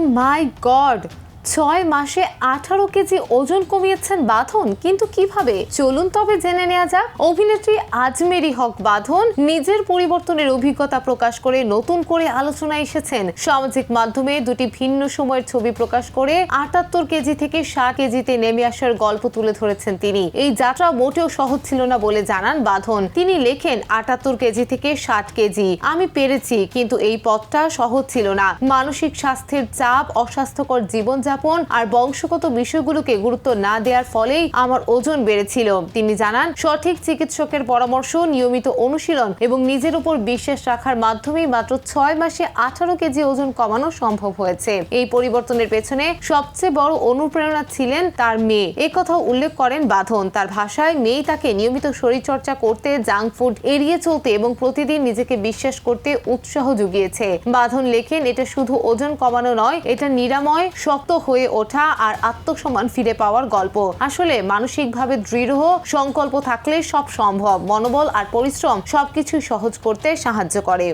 Oh my god. ছয় মাসে আঠারো কেজি ওজন কমিয়েছেন বাঁধন, কিন্তু কীভাবে? চলুন তবে জেনে নেওয়া যাক। অভিনেত্রী আজমেরি হক বাঁধন নিজের পরিবর্তনের অভিজ্ঞতা প্রকাশ করে নতুন করে আলোচনায় এসেছেন। সামাজিক মাধ্যমে দুটি ভিন্ন সময়ের ছবি প্রকাশ করে আটাত্তর কেজি থেকে ষাট কেজিতে নেমে আসার গল্প তুলে ধরেছেন তিনি। এই যাত্রা মোটেও সহজ ছিল না বলে জানান বাঁধন। তিনি লেখেন, আটাত্তর কেজি থেকে ষাট কেজি। আমি পেরেছি, কিন্তু এই পথটা সহজ ছিল না। মানসিক স্বাস্থ্যের চাপ, অস্বাস্থ্যকর জীবনযাপন আর বংশগত বিষয়গুলোকে গুরুত্ব না দেওয়ার ফলেই আমার ওজন বেড়েছিল। তিনি জানান, সঠিক চিকিৎসকের পরামর্শ, নিয়মিত অনুশীলন এবং নিজের উপর বিশ্বাস রাখার মাধ্যমেই মাত্র ছয় মাসে আঠারো কেজি ওজন কমানো সম্ভব হয়েছে। এই পরিবর্তনের পেছনে সবচেয়ে বড় অনুপ্রেরণা ছিলেন তার মেয়ে। একথাও উল্লেখ করেন বাঁধন। তার ভাষায় মেয়ে তাকে নিয়মিত শরীরচর্চা করতে, জাঙ্ক ফুড এড়িয়ে চলতে এবং প্রতিদিন নিজেকে বিশ্বাস করতে উৎসাহ জুগিয়েছে বাঁধন লেখেন, এটা শুধু ওজন কমানো নয়, এটা নিরাময়, শক্ত হয়ে ওঠা আর আত্মসম্মান ফিরে পাওয়ার গল্প। আসলে মানসিকভাবে দৃঢ়, সংকল্প থাকলে সব সম্ভব। মনোবল আর পরিশ্রম সবকিছু সহজ করতে সাহায্য করে।